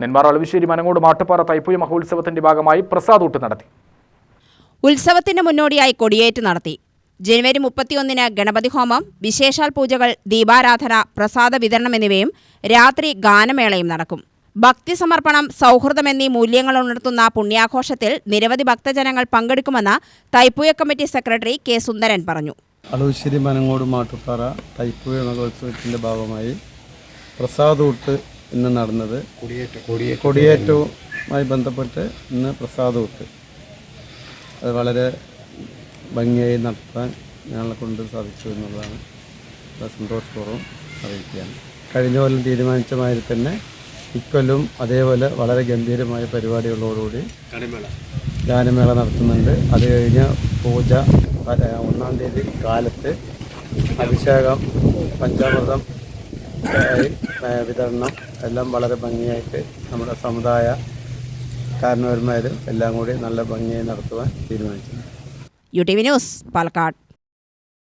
നെന്മാറ അളവിശ്ശേരി മനങ്ങോട് മാട്ടുപ്പാറ തൈപ്പൂയ മഹോത്സവത്തിന്റെ ഭാഗമായി പ്രസാദൂട്ട് നടത്തി. ഉത്സവത്തിന് മുന്നോടിയായി കൊടിയേറ്റ് നടത്തി. ജനുവരി മുപ്പത്തിയൊന്നിന് ഗണപതി ഹോമം വിശേഷാൽ പൂജകൾ ദീപാരാധന പ്രസാദ വിതരണം എന്നിവയും രാത്രി ഗാനമേളയും നടക്കും. ഭക്തി സമർപ്പണം സൗഹൃദം എന്നീ മൂല്യങ്ങൾ ഉണർത്തുന്ന പുണ്യാഘോഷത്തിൽ നിരവധി ഭക്തജനങ്ങൾ പങ്കെടുക്കുമെന്ന് Thaipooya committee secretary K Sundaran പറഞ്ഞു. അളവശ്ശേരി മനങ്ങോട് മാട്ടുപ്പാറ തൈപ്പൂയ മഹോത്സവത്തിന്റെ ഭാഗമായി പ്രസാദൂട്ട് ഇന്ന് നടന്നത് കൊടിയേറ്റവുമായി ബന്ധപ്പെട്ട് ഇന്ന് പ്രസാദമൊക്കെ അത് വളരെ ഭംഗിയായി നടത്താൻ ഞങ്ങളെ കൊണ്ട് സാധിച്ചു എന്നുള്ളതാണ് സന്തോഷപൂർവം അറിയിക്കുകയാണ്. കഴിഞ്ഞ കൊല്ലം തീരുമാനിച്ച മാതിരി തന്നെ ഇക്കൊല്ലം അതേപോലെ വളരെ ഗംഭീരമായ പരിപാടികളോടുകൂടി ഗാനമേള. നടത്തുന്നുണ്ട്. അത് കഴിഞ്ഞ് പൂജ ഒന്നാം തീയതി കാലത്ത് അഭിഷേകം പഞ്ചാമൃതം വിതരണം എല്ലാം വളരെ ഭംഗിയായിട്ട് നമ്മുടെ സമുദായ കാരണവന്മാരും എല്ലാം കൂടി നല്ല ഭംഗിയായി നടത്തുവാൻ തീരുമാനിച്ചു. U T V news Palakkad.